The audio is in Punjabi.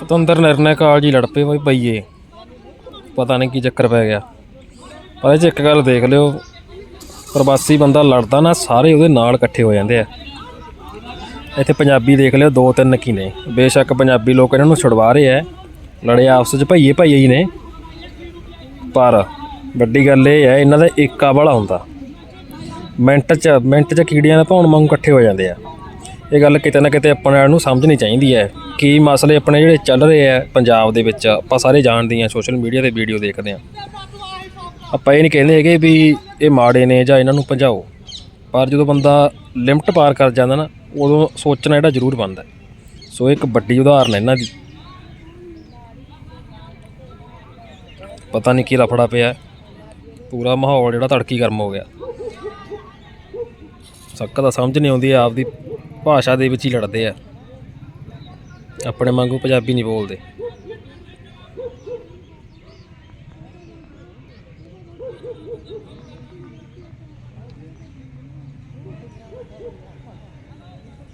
ਪਤੰਦਰ ਨਿਰਣਾ ਕਾਲ ਜੀ ਲੜ ਪਏ ਬਈ ਬਈਏ। ਪਤਾ ਨਹੀਂ ਕੀ ਚੱਕਰ ਪੈ ਗਿਆ। ਪਰ ਇਹ 'ਚ ਇੱਕ ਗੱਲ ਦੇਖ ਲਿਓ, ਪ੍ਰਵਾਸੀ ਬੰਦਾ ਲੜਦਾ ਨਾ, ਸਾਰੇ ਉਹਦੇ ਨਾਲ ਇਕੱਠੇ ਹੋ ਜਾਂਦੇ ਆ। ਇੱਥੇ ਪੰਜਾਬੀ ਦੇਖ ਲਿਓ, ਦੋ ਤਿੰਨ ਕੀ ਨੇ। ਬੇਸ਼ੱਕ ਪੰਜਾਬੀ ਲੋਕ ਇਹਨਾਂ ਨੂੰ ਛੁਡਵਾ ਰਹੇ ਆ। ਲੜੇ ਆਪਸ ਵਿੱਚ ਭਈਏ ਭਈਏ ਹੀ ਨੇ। ਪਰ ਵੱਡੀ ਗੱਲ ਇਹ ਹੈ ਇਹਨਾਂ ਦਾ ਏਕਾ ਵਾਲਾ ਹੁੰਦਾ। ਮਿੰਟ 'ਚ ਮਿੰਟ 'ਚ ਕੀੜੀਆਂ ਦਾ ਭੌਣ ਵਾਂਗੂ ਇਕੱਠੇ ਹੋ ਜਾਂਦੇ ਆ। ਇਹ ਗੱਲ ਕਿਤੇ ਨਾ ਕਿਤੇ ਆਪਣੇ ਨੂੰ ਸਮਝਣੀ ਚਾਹੀਦੀ ਹੈ। ਕੀ ਮਸਲੇ ਆਪਣੇ ਜਿਹੜੇ ਚੱਲ ਰਹੇ ਆ ਪੰਜਾਬ ਦੇ ਵਿੱਚ, ਆਪਾਂ ਸਾਰੇ ਜਾਣਦੇ ਹਾਂ ਸੋਸ਼ਲ ਮੀਡੀਆ ਤੇ ਵੀਡੀਓ ਦੇਖਦੇ ਆ ਆਪਾਂ ਇਹ ਨਹੀਂ ਕਹਿੰਦੇ ਹੈਗੇ ਵੀ ਇਹ ਮਾੜੇ ਨੇ ਜਾਂ ਇਹਨਾਂ ਨੂੰ ਭਜਾਓ, ਪਰ ਜਦੋਂ ਬੰਦਾ ਲਿਮਟ ਪਾਰ ਕਰ ਜਾਂਦਾ ਨਾ, ਉਦੋਂ ਸੋਚਣਾ ਜਿਹੜਾ ਜ਼ਰੂਰ ਬਣਦਾ ਸੋ ਇੱਕ ਵੱਡੀ ਉਦਾਹਰਨ ਹੈ ਇਹਨਾਂ ਦੀ। ਪਤਾ ਨਹੀਂ ਕੀ ਲਫੜਾ ਪਿਆ ਪੂਰਾ ਮਾਹੌਲ ਜਿਹੜਾ ਤੜਕੀ ਗਰਮ ਹੋ ਗਿਆ। ਸੱਕ ਦਾ ਸਮਝ ਨਹੀਂ ਆਉਂਦੀ, ਆਪਦੀ ਭਾਸ਼ਾ ਦੇ ਵਿੱਚ ਹੀ ਲੜਦੇ ਆ। ਆਪਣੇ ਵਾਂਗੂ ਪੰਜਾਬੀ ਨਹੀਂ ਬੋਲਦੇ।